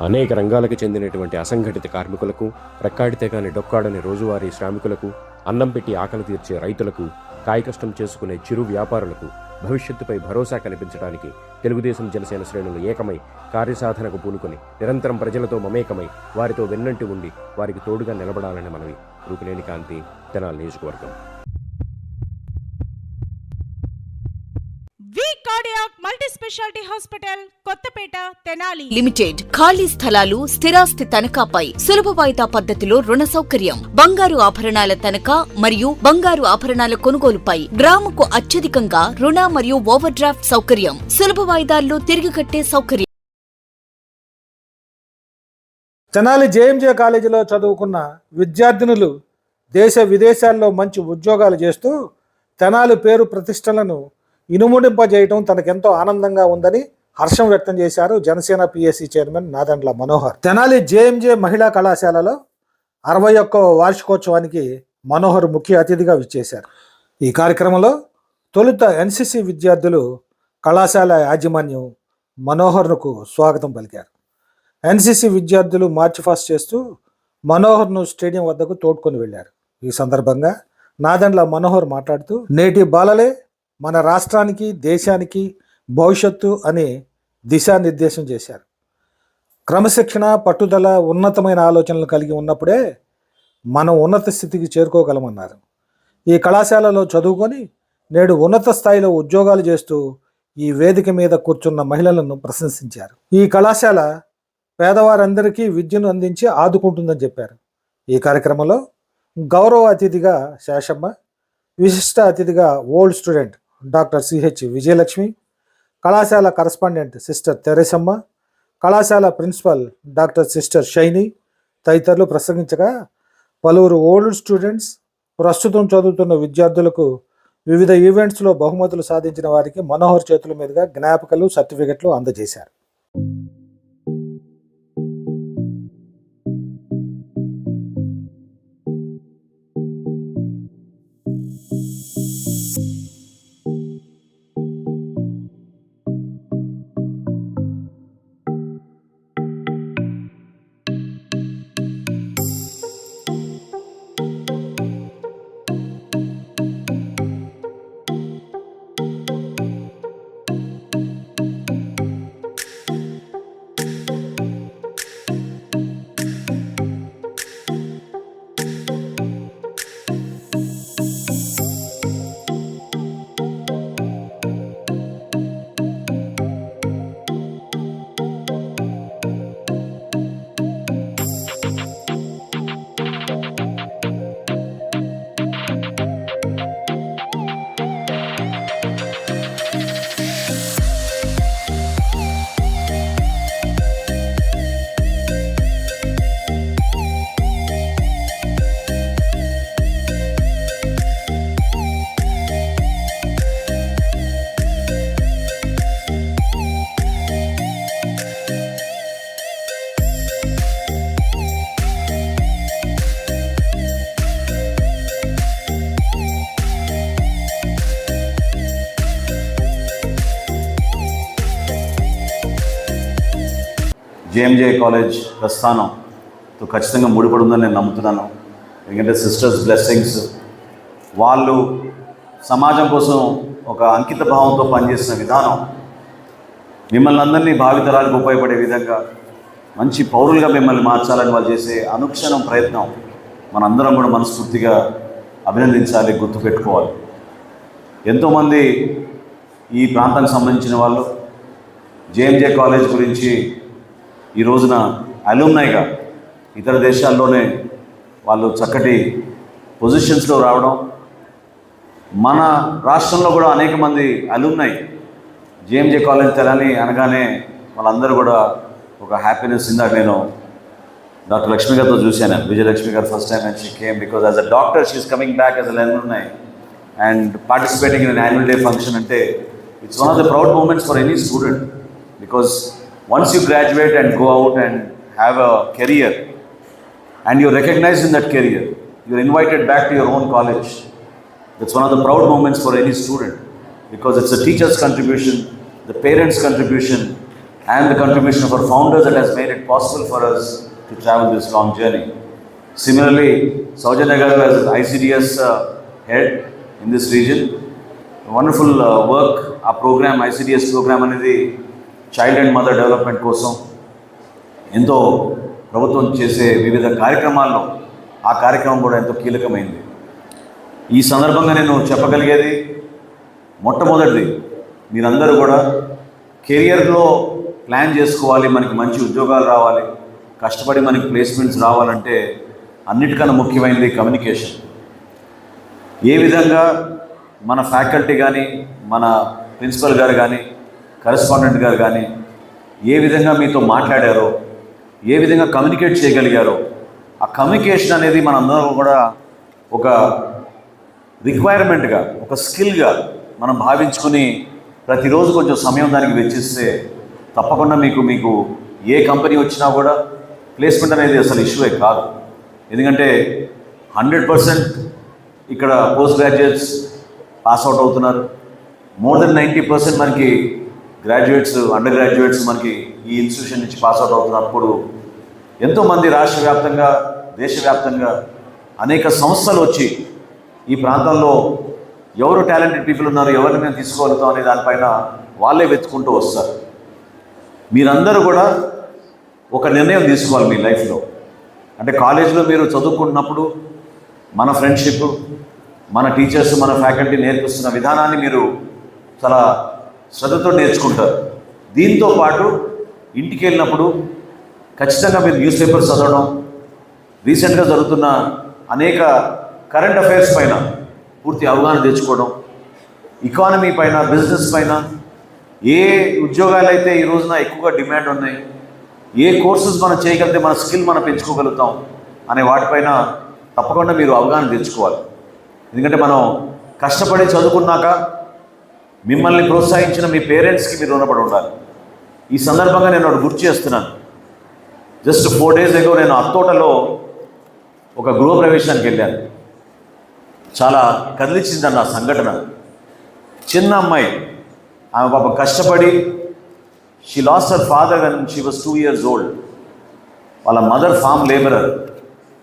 అనేక రంగాలకు చెందినటువంటి అసంఘటిత కార్మికులకు రెక్కాడితే కాని డొక్కాడని రోజువారీ శ్రామికులకు అన్నం పెట్టి ఆకలి తీర్చే రైతులకు కాయకష్టం చేసుకునే చిరు వ్యాపారులకు భవిష్యత్తుపై భరోసా కల్పించడానికి తెలుగుదేశం జనసేన శ్రేణులు ఏకమై కార్యసాధనకు పూనుకొని నిరంతరం ప్రజలతో మమేకమై వారితో వెన్నంటి ఉండి వారికి తోడుగా నిలబడాలని మనవి. రూపులేని కాంతి తెనాలి నియోజకవర్గం V cardiac multi speciality hospital Kothapeta Tenali. Limited ఖాళీ స్థలాలు స్థిరాస్తి తనఖాపై సులభ వాయిదా పద్ధతిలో రుణ సౌకర్యం. బంగారు ఆభరణాల తనఖా మరియు బంగారు ఆభరణాల కొనుగోలుపై గ్రాముకు అత్యధికంగా రుణ మరియు ఓవర్ డ్రాఫ్ట్ సౌకర్యం. సులభ వాయిదాల్లో తిరిగి కట్టే సౌకర్యం. తెనాలి జేఎంజే కాలేజీలో చదువుకున్న విద్యార్థినులు దేశ విదేశాల్లో మంచి ఉద్యోగాలు చేస్తూ తెనాలి పేరు ప్రతిష్టలను ఇనుముడింపజేయటం తనకెంతో ఆనందంగా ఉందని హర్షం వ్యక్తం చేశారు Janasena PSC chairman Nadendla Manohar. Tenali JMJ మహిళా కళాశాలలో అరవై ఒక్కవ వార్షికోత్సవానికి మనోహర్ ముఖ్య అతిథిగా విచ్చేశారు. ఈ కార్యక్రమంలో తొలుత ఎన్సిసి విద్యార్థులు కళాశాల యాజమాన్యం మనోహర్నుకు స్వాగతం పలికారు. ఎన్సిసి విద్యార్థులు మార్చ్ ఫాస్ట్ చేస్తూ మనోహర్ను స్టేడియం వద్దకు తోడ్కొని వెళ్ళారు. ఈ సందర్భంగా నాదండ్ల మనోహర్ మాట్లాడుతూ నేటి బాలలే మన రాష్ట్రానికి దేశానికి భవిష్యత్తు అని దిశానిర్దేశం చేశారు. క్రమశిక్షణ పట్టుదల ఉన్నతమైన ఆలోచనలు కలిగి ఉన్నప్పుడే మనం ఉన్నత స్థితికి చేరుకోగలమన్నారు. ఈ కళాశాలలో చదువుకొని నేడు ఉన్నత స్థాయిలో ఉద్యోగాలు చేస్తూ ఈ వేదిక మీద కూర్చున్న మహిళలను ప్రశంసించారు. ఈ కళాశాల పేదవారందరికీ విద్యను అందించి ఆదుకుంటుందని చెప్పారు. ఈ కార్యక్రమంలో గౌరవ అతిథిగా శేషమ్మ విశిష్ట అతిథిగా old student doctor CH Vijayalakshmi కళాశాల కరస్పాండెంట్ సిస్టర్ తెరేసమ్మ కళాశాల ప్రిన్సిపల్ డాక్టర్ సిస్టర్ షైని తదితరులు ప్రసంగించగా పలువురు ఓల్డ్ స్టూడెంట్స్ ప్రస్తుతం చదువుతున్న విద్యార్థులకు వివిధ ఈవెంట్స్లో బహుమతులు సాధించిన వారికి మనోహర్ చేతుల మీదుగా జ్ఞాపకాలు సర్టిఫికెట్లు అందజేశారు. జేఎంజే కాలేజ్ ప్రస్థానంతో ఖచ్చితంగా ముడిపడి ఉందని నేను నమ్ముతున్నాను. ఎందుకంటే సిస్టర్స్ బ్లెస్సింగ్స్ వాళ్ళు సమాజం కోసం ఒక అంకిత భావంతో పనిచేసిన విధానం. మిమ్మల్ని అందరినీ భావితరాలకు ఉపయోగపడే విధంగా మంచి పౌరులుగా మిమ్మల్ని మార్చాలని వాళ్ళు చేసే అనుక్షణం ప్రయత్నం మనందరం కూడా మనస్ఫూర్తిగా అభినందించాలి గుర్తుపెట్టుకోవాలి. ఎంతోమంది ఈ ప్రాంతానికి సంబంధించిన వాళ్ళు జేఎంజే కాలేజ్ గురించి ఈ రోజున అలూమ్నాయిగా ఇతర దేశాల్లోనే వాళ్ళు చక్కటి పొజిషన్స్లో రావడం మన రాష్ట్రంలో కూడా అనేక మంది అలూమ్నై జేఎంజే కాలేజ్ తెలని అనగానే వాళ్ళందరూ కూడా ఒక హ్యాపీనెస్ ఇందాక నేను డాక్టర్ లక్ష్మి గారితో చూశాను. Vijayalakshmi garu first time and she came because as a doctor she is coming back as a ఉన్నాయి and participating in annual day function అంటే it's one of the proud moments for any student because Once you graduate and go out and have a career and you're recognized in that career. You're invited back to your own college. That's one of the proud moments for any student because it's the teacher's contribution, the parents' contribution, and the contribution of our founders that has made it possible for us to travel this long journey. Similarly, Saujanya Garu as ICDS uh, head in this region, wonderful uh, work, ఆ programme ICDS programme అనేది child and mother development కోసం ఎంతో ప్రభుత్వం చేసే వివిధ కార్యక్రమాల్లో ఆ కార్యక్రమం కూడా ఎంతో కీలకమైంది. ఈ సందర్భంగా నేను చెప్పగలిగేది మొట్టమొదటిది మీరందరూ కూడా కెరియర్లో ప్లాన్ చేసుకోవాలి మనకి మంచి ఉద్యోగాలు రావాలి కష్టపడి మనకి ప్లేస్మెంట్స్ రావాలంటే అన్నిటికన్నా ముఖ్యమైనది కమ్యూనికేషన్. ఏ విధంగా మన ఫ్యాకల్టీ కానీ మన ప్రిన్సిపల్ గారు కానీ కరెస్పాండెంట్ గారు కానీ ఏ విధంగా మీతో మాట్లాడారో ఏ విధంగా కమ్యూనికేట్ చేయగలిగారో ఆ కమ్యూనికేషన్ అనేది మనందరం కూడా ఒక రిక్వైర్మెంట్గా ఒక స్కిల్గా మనం భావించుకుని ప్రతిరోజు కొంచెం సమయం దానికి వెచ్చిస్తే తప్పకుండా మీకు మీకు ఏ కంపెనీ వచ్చినా కూడా ప్లేస్మెంట్ అనేది అసలు ఇష్యూ కాదు. ఎందుకంటే హండ్రెడ్ పర్సెంట్ ఇక్కడ పోస్ట్ గ్రాడ్యుయేట్స్ పాస్ అవుట్ అవుతున్నారు. మోర్ దెన్ నైంటీ పర్సెంట్ మనకి గ్రాడ్యుయేట్స్ అండర్ గ్రాడ్యుయేట్స్ మనకి ఈ ఇన్స్టిట్యూషన్ నుంచి పాస్ అవుట్ అవుతున్నప్పుడు ఎంతోమంది రాష్ట్ర వ్యాప్తంగా దేశవ్యాప్తంగా అనేక సంస్థలు వచ్చి ఈ ప్రాంతంలో ఎవరు టాలెంటెడ్ పీపుల్ ఉన్నారు ఎవరిని మేము తీసుకోగలుగుతాం అనే దానిపైన వాళ్ళే వెతుకుంటూ వస్తారు. మీరందరూ కూడా ఒక నిర్ణయం తీసుకోవాలి మీ లైఫ్లో అంటే కాలేజీలో మీరు చదువుకుంటున్నప్పుడు మన ఫ్రెండ్షిప్ మన టీచర్స్ మన ఫ్యాకల్టీ నేర్పిస్తున్న విధానాన్ని మీరు చాలా శ్రద్ధతో నేర్చుకుంటారు. దీంతో పాటు ఇంటికి వెళ్ళినప్పుడు ఖచ్చితంగా మీరు న్యూస్ పేపర్స్ చదవడం రీసెంట్గా జరుగుతున్న అనేక కరెంట్ అఫైర్స్ పైన పూర్తి అవగాహన తెచ్చుకోవడం ఎకానమీ పైన బిజినెస్ పైన ఏ ఉద్యోగాలు అయితే ఈ రోజున ఎక్కువగా డిమాండ్ ఉన్నాయి ఏ కోర్సెస్ మనం చేయగలిగితే మన స్కిల్ మనం పెంచుకోగలుగుతాం అనే వాటిపైన తప్పకుండా మీరు అవగాహన తెచ్చుకోవాలి. ఎందుకంటే మనం కష్టపడి చదువుకున్నాక మిమ్మల్ని ప్రోత్సహించిన మీ పేరెంట్స్కి మీరు రుణపడి ఉండాలి. ఈ సందర్భంగా నేను ఒకటి గుర్తు చేస్తున్నాను. జస్ట్ ఫోర్ డేస్ ఎగో నేను అత్తోటలో ఒక గృహప్రవేశానికి వెళ్ళాను. చాలా కదిలిచింది ఆ సంఘటన. చిన్న అమ్మాయి. ఆమె పాప కష్టపడి she lost her father and she was two years old వాళ్ళ మదర్ ఫామ్ లేబరర్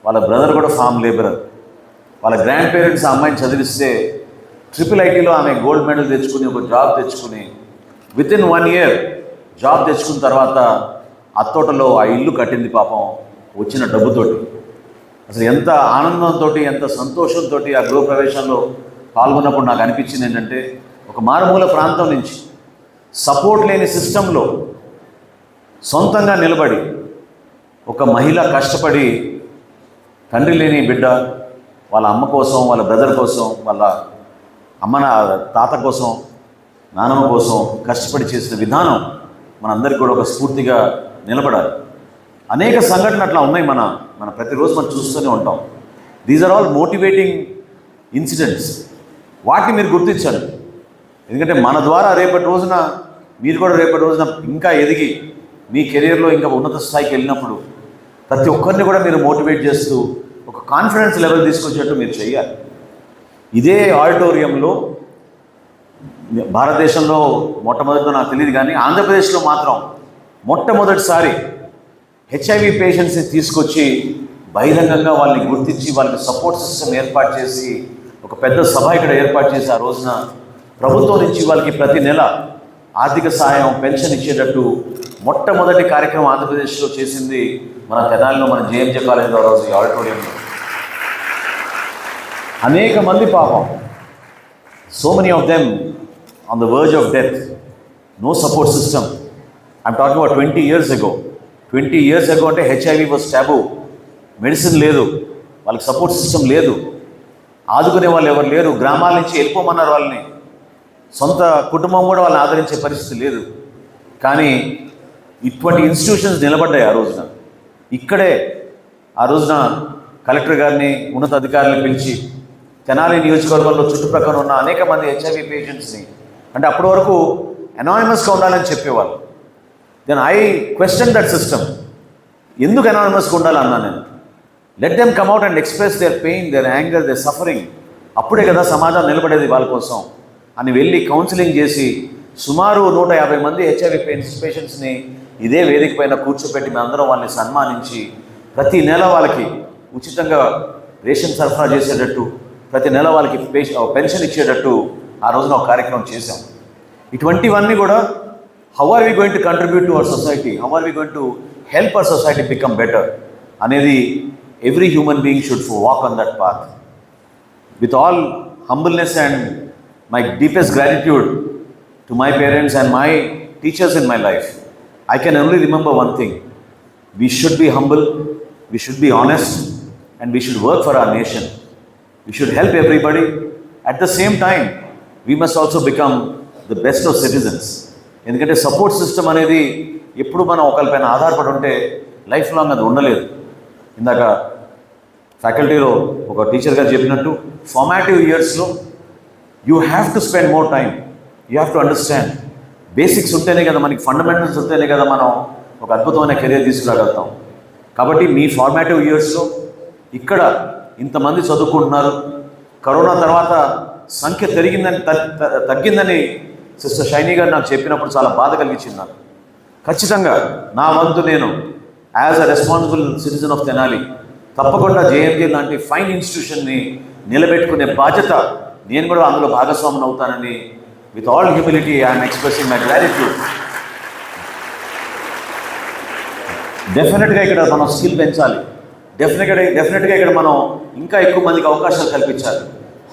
వాళ్ళ బ్రదర్ కూడా ఫామ్ లేబరర్ వాళ్ళ గ్రాండ్ పేరెంట్స్ ఆ అమ్మాయిని చదివిస్తే ట్రిపుల్ ఐటీలో ఆమె గోల్డ్ మెడల్ తెచ్చుకుని ఒక జాబ్ తెచ్చుకుని with in one year job తెచ్చుకున్న తర్వాత అత్తోటలో ఆ ఇల్లు కట్టింది పాపం వచ్చిన డబ్బుతోటి. అసలు ఎంత ఆనందంతో ఎంత సంతోషంతో ఆ గృహప్రవేశంలో పాల్గొన్నప్పుడు నాకు అనిపించింది ఏంటంటే ఒక మారుమూల ప్రాంతం నుంచి సపోర్ట్ లేని సిస్టంలో సొంతంగా నిలబడి ఒక మహిళ కష్టపడి తండ్రి లేని బిడ్డ వాళ్ళ అమ్మ కోసం వాళ్ళ బ్రదర్ కోసం వాళ్ళ అమ్మ నా తాత కోసం నానమ్మ కోసం కష్టపడి చేసిన విధానం మనందరికీ కూడా ఒక స్ఫూర్తిగా నిలబడాలి. అనేక సంఘటనలు అట్లా ఉన్నాయి మన మన ప్రతిరోజు మనం చూస్తూనే ఉంటాం. These are all motivating incidents వాటిని మీరు గుర్తించండి ఎందుకంటే మన ద్వారా రేపటి రోజున మీరు కూడా రేపటి రోజున ఇంకా ఎదిగి మీ కెరియర్లో ఇంకా ఉన్నత స్థాయికి వెళ్ళినప్పుడు ప్రతి ఒక్కరిని కూడా మీరు మోటివేట్ చేస్తూ ఒక కాన్ఫిడెన్స్ లెవెల్ తీసుకొచ్చేట్టు మీరు చేయాలి. ఇదే ఆడిటోరియంలో భారతదేశంలో మొట్టమొదటితో నాకు తెలియదు కానీ ఆంధ్రప్రదేశ్లో మాత్రం మొట్టమొదటిసారి హెచ్ఐవి పేషెంట్స్ని తీసుకొచ్చి బహిరంగంగా వాళ్ళని గుర్తించి వాళ్ళకి సపోర్ట్ సిస్టమ్ ఏర్పాటు చేసి ఒక పెద్ద సభ ఇక్కడ ఏర్పాటు చేసి ఆ రోజున ప్రభుత్వం నుంచి వాళ్ళకి ప్రతి నెల ఆర్థిక సహాయం పెన్షన్ ఇచ్చేటట్టు మొట్టమొదటి కార్యక్రమం ఆంధ్రప్రదేశ్లో చేసింది మన తెనాలిలో మన జేఎంజే కాలేజీలో ఆ రోజు ఈ ఆడిటోరియంలో. అనేక మంది పాపం. So many of them on the verge of death no support system I'm talking about twenty years ago twenty years ago అంటే హెచ్ఐవి వాజ్ ట్యాబు మెడిసిన్ లేదు. వాళ్ళకి సపోర్ట్ సిస్టమ్ లేదు. ఆదుకునే వాళ్ళు ఎవరు లేరు. గ్రామాల నుంచి వెళ్ళిపోమన్నారు వాళ్ళని. సొంత కుటుంబం కూడా వాళ్ళని ఆదరించే పరిస్థితి లేదు. కానీ ఇటువంటి ఇన్స్టిట్యూషన్స్ నిలబడ్డాయి ఆ రోజున. ఇక్కడే ఆ రోజున కలెక్టర్ గారిని ఉన్నత అధికారులను పిలిచి తెనాలి నియోజకవర్గంలో చుట్టుప్రక్కల ఉన్న అనేక మంది హెచ్ఐవి పేషెంట్స్ని అంటే అప్పటి వరకు అనానిమస్గా ఉండాలని చెప్పేవాళ్ళు. Then I question that system ఎందుకు అనానిమస్గా ఉండాలన్నా నేను. Let them come out and express their pain their anger their suffering అప్పుడే కదా సమాజం నిలబడేది వాళ్ళ కోసం. అని వెళ్ళి కౌన్సిలింగ్ చేసి సుమారు నూట యాభై మంది హెచ్ఐవి పేషెంట్స్ని ఇదే వేదిక పైన కూర్చోపెట్టి మేమందరం వాళ్ళని సన్మానించి ప్రతి నెల వాళ్ళకి ఉచితంగా రేషన్ సరఫరా చేసేటట్టు ప్రతి నెల వాళ్ళకి పేష- పెన్షన్ ఇచ్చేటట్టు ఆ రోజున ఒక కార్యక్రమం చేశాం ఇటువంటివన్నీ కూడా how are we going to contribute to our society how are we going to help our society become better అనేది every human being should walk on that path with all humbleness and my deepest gratitude to my parents and my teachers in my life, I can only remember one thing. We should be humble, we should be honest, and we should work for our nation. We should help everybody. At the same time, we must also become the best of citizens. ఎందుకంటే support system అనేది ఎప్పుడు మనం ఒకరిపైన ఆధారపడి ఉంటే life long అది ఉండలేదు ఇందాక ఫ్యాకల్టీలో ఒక టీచర్ గారు చెప్పినట్టు ఫార్మాటివ్ ఇయర్స్లో you have to spend more time you have to understand basics ఉంటేనే కదా మనకి ఫండమెంటల్స్ ఉంటేనే కదా మనం ఒక అద్భుతమైన కెరీర్ తీసుకురాగలుగుతాం కాబట్టి మీ ఫార్మాటివ్ ఇయర్స్లో ఇక్కడ ఇంతమంది చదువుకుంటున్నారు. కరోనా తర్వాత సంఖ్య పెరిగిందని తగ్గిందని సిస్టర్ షైనీ గారు నాకు చెప్పినప్పుడు చాలా బాధ కలిగించింది నాకు. ఖచ్చితంగా నా వంతు నేను as a responsible citizen of Tenali తప్పకుండా జేఎంజే లాంటి ఫైన్ ఇన్స్టిట్యూషన్ని నిలబెట్టుకునే బాధ్యత నేను కూడా అందులో భాగస్వామిని అవుతానని with all humility I'm expressing my gratitude. డెఫినెట్గా ఇక్కడ మనం స్కిల్ పెంచాలి. డెఫినెట్గా డెఫినెట్గా ఇక్కడ మనం ఇంకా ఎక్కువ మందికి అవకాశాలు కల్పించాలి.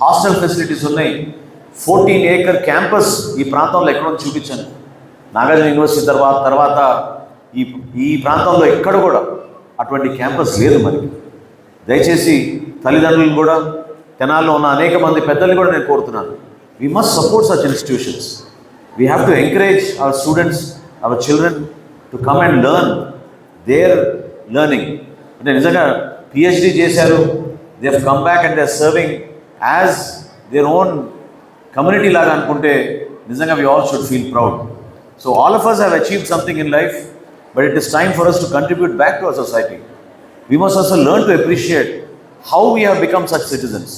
హాస్టల్ ఫెసిలిటీస్ ఉన్నాయి. ఫోర్టీన్ ఏకర్ క్యాంపస్ ఈ ప్రాంతంలో ఎక్కడో చూపించాను నాగార్జున యూనివర్సిటీ తర్వాత తర్వాత ఈ ఈ ప్రాంతంలో ఎక్కడ కూడా అటువంటి క్యాంపస్ లేదు మనకి. దయచేసి తల్లిదండ్రులను కూడా తెనాల్లో ఉన్న అనేక మంది పెద్దల్ని కూడా నేను కోరుతున్నాను. We must support such institutions we have to encourage our students our children to come and learn their learning అంటే నిజంగా పిహెచ్డి చేశారు దే హ్ come back and they serving as their own community లాగా అనుకుంటే నిజంగా we all should feel proud so all of us have achieve something in life but it is time for us to contribute back to our society we must also learn to appreciate how we have become such citizens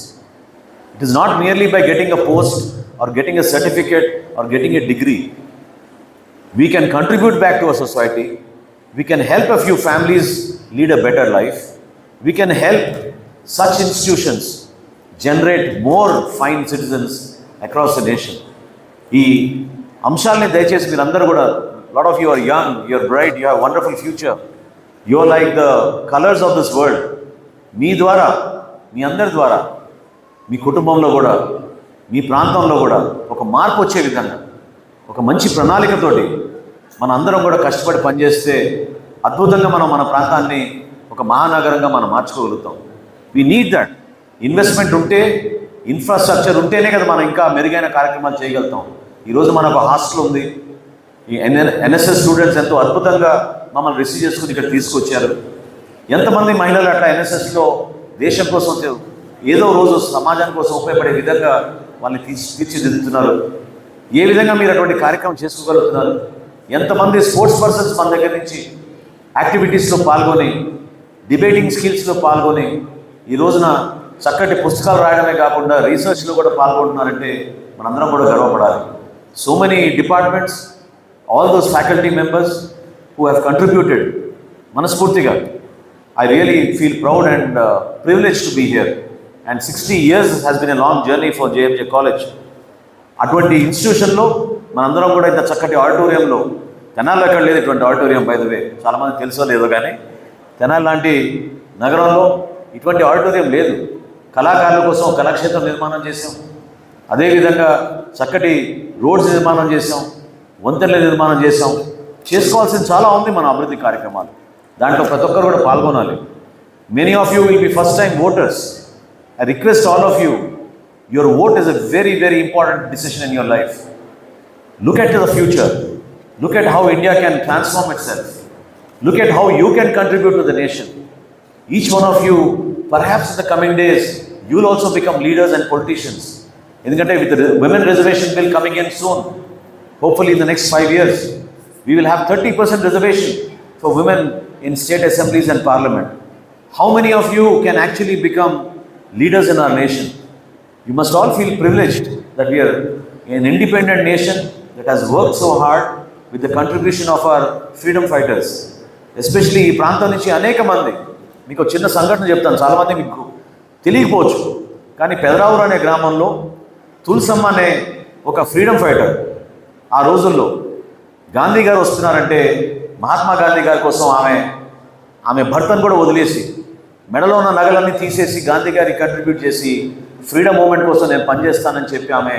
It is not merely by getting a post or getting a certificate or getting a degree. We can contribute back to our society. We can help a few families lead a better life. We can help such institutions generate more fine citizens across the nation. ఈ అంశాలని దయచేసి మీరందరూ కూడా lot of your young your bright you have wonderful future your like the colours of this world మీ ద్వారా మీ అందరి ద్వారా మీ కుటుంబంలో కూడా మీ ప్రాంతంలో కూడా ఒక మార్పు వచ్చే విధంగా ఒక మంచి ప్రణాళికతోటి మన అందరం కూడా కష్టపడి పనిచేస్తే అద్భుతంగా మనం మన ప్రాంతాన్ని ఒక మహానగరంగా మనం మార్చుకోగలుగుతాం. వీ నీడ్ దట్ ఇన్వెస్ట్మెంట్ ఉంటే ఇన్ఫ్రాస్ట్రక్చర్ ఉంటేనే కదా మనం ఇంకా మెరుగైన కార్యక్రమాలు చేయగలుగుతాం. ఈరోజు మనకు హాస్టల్ ఉంది. ఈ ఎన్ఎన్ ఎన్ఎస్ఎస్ స్టూడెంట్స్ ఎంతో అద్భుతంగా మమ్మల్ని రిసీవ్ చేసుకుని ఇక్కడ తీసుకొచ్చారు. ఎంతమంది మహిళలు అట్లా ఎన్ఎస్ఎస్లో దేశం కోసం ఏదో రోజు సమాజం కోసం ఉపయోగపడే విధంగా వాళ్ళని తీర్చి తీర్చిదిద్దుతున్నారు. ఏ విధంగా మీరు అటువంటి కార్యక్రమం చేసుకోగలుగుతున్నారు? ఎంతమంది స్పోర్ట్స్ పర్సన్స్ మన దగ్గర నుంచి యాక్టివిటీస్లో పాల్గొని డిబేటింగ్ స్కిల్స్లో పాల్గొని ఈ రోజున చక్కటి పుస్తకాలు రాయడమే కాకుండా రీసెర్చ్లో కూడా పాల్గొంటున్నారంటే మనందరం కూడా గర్వపడాలి. So many departments all those faculty members who have contributed మనస్ఫూర్తిగా. I really feel proud and privilege to be here and sixty years has been a long journey for JMJ college అటువంటి ఇన్స్టిట్యూషన్లో మనందరం కూడా ఇంత చక్కటి ఆడిటోరియంలో తెనాల్లో ఎక్కడ లేదు ఇటువంటి ఆడిటోరియం బై ద వే చాలామంది తెలుసో లేదో కానీ తెనాలి లాంటి నగరంలో ఇటువంటి ఆడిటోరియం లేదు. కళాకారుల కోసం కళాక్షేత్రం నిర్మాణం చేసాం అదేవిధంగా చక్కటి రోడ్స్ నిర్మాణం చేసాం వంతెనల నిర్మాణం చేసాం చేసుకోవాల్సింది చాలా ఉంది మన అభివృద్ధి కార్యక్రమాలు. దాంట్లో ప్రతి ఒక్కరు కూడా పాల్గొనాలి. Many of you will be first time voters I request all of you your vote is a very very important decision in your life look at the future look at how india can transform itself look at how you can contribute to the nation each one of you perhaps in the coming days you will also become leaders and politicians ఎందుకంటే with the women reservation bill coming in soon hopefully in the next 5 years we will have 30% reservation for women in state assemblies and parliament how many of you can actually become leaders in our nation you must all feel privileged that we are an independent nation that has worked so hard with the contribution of our freedom fighters especially ఈ ప్రాంతం నుంచి అనేక మంది. మీకు ఒక చిన్న సంఘటన చెప్తాను చాలామంది మీకు తెలియకపోవచ్చు. కానీ పెదరావురు అనే గ్రామంలో తులసమ్మ అనే ఒక ఫ్రీడమ్ ఫైటర్ ఆ రోజుల్లో గాంధీ గారు వస్తున్నారంటే మహాత్మా గాంధీ గారి కోసం ఆమె ఆమె భర్తను కూడా వదిలేసి మెడలో ఉన్న నగలన్నీ తీసేసి గాంధీ గారికి కంట్రిబ్యూట్ చేసి ఫ్రీడమ్ మూమెంట్ కోసం నేను పనిచేస్తానని చెప్పి ఆమె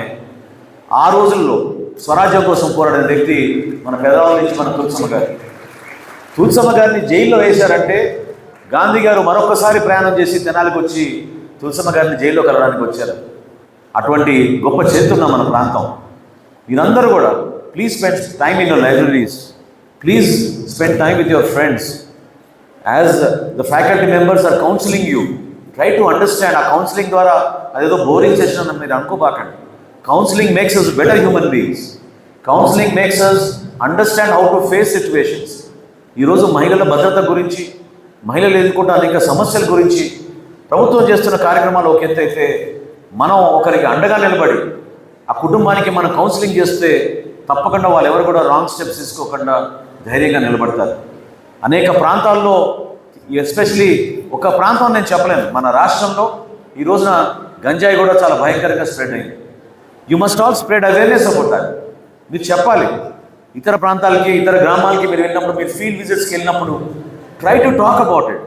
ఆ రోజుల్లో స్వరాజ్యం కోసం పోరాడిన వ్యక్తి మన పెదవాళ్ళ నుంచి మన తులసమ్మ గారు. తులసమ్మ గారిని జైల్లో వేశారంటే గాంధీ గారు మరొకసారి ప్రయాణం చేసి తెనాలికి వచ్చి తులసమ్మ గారిని జైల్లో కలవడానికి వచ్చారు. అటువంటి గొప్ప చేతున్న మన ప్రాంతం. మీరందరూ కూడా please spend time in your libraries please spend time with your friends as the faculty members are counselling you try to understand ఆ కౌన్సిలింగ్ ద్వారా అదేదో బోరింగ్ సెషన్ అని మీరు అనుకోబాకండి. Counselling makes us better human beings counselling makes us understand how to face situations ఈరోజు మహిళల భద్రత గురించి మహిళలు ఎదుర్కొంటున్న అనేక సమస్యల గురించి ప్రభుత్వం చేస్తున్న కార్యక్రమాలు ఒక ఎత్తు అయితే మనం ఒకరికి అండగా నిలబడి ఆ కుటుంబానికి మనం కౌన్సిలింగ్ చేస్తే తప్పకుండా వాళ్ళు ఎవరు కూడా రాంగ్ స్టెప్స్ తీసుకోకుండా ధైర్యంగా నిలబడతారు. అనేక ప్రాంతాల్లో ఎస్పెషలీ ఒక ప్రాంతం నేను చెప్పలేను. మన రాష్ట్రంలో ఈ రోజున గంజాయి కూడా చాలా భయంకరంగా స్ప్రెడ్ అయింది. You must all spread awareness about that మీరు చెప్పాలి. ఇతర ప్రాంతాలకి ఇతర గ్రామాలకి మీరు వెళ్ళినప్పుడు మీరు ఫీల్డ్ విజిట్స్కి వెళ్ళినప్పుడు try to talk about it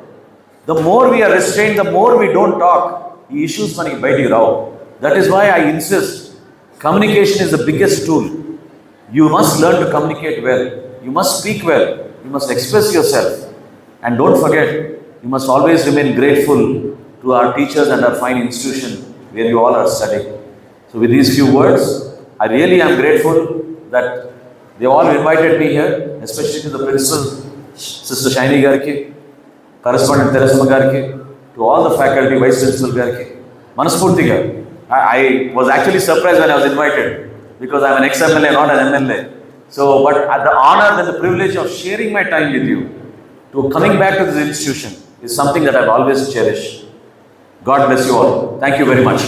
the more we are restrain the more we don't talk ఈ ఇష్యూస్ మనకి బయటికి రావు. That is why I insist communication is the biggest tool you must learn to communicate well you must speak well you must express yourself and don't forget you must always remain grateful to our teachers and our fine institution where you all are studying So with these few words, I really am grateful that they all invited me here, especially to the principal, Sister Shiny Garki, correspondent Teresma Garki, to all the faculty, vice principal Garki. Manaspurtiga, I, I was actually surprised when I was invited because I'm an ex-MLA, not an MLA. So, but at the honor and the privilege of sharing my time with you, to coming back to this institution is something that I've always cherished. God bless you all. Thank you very much.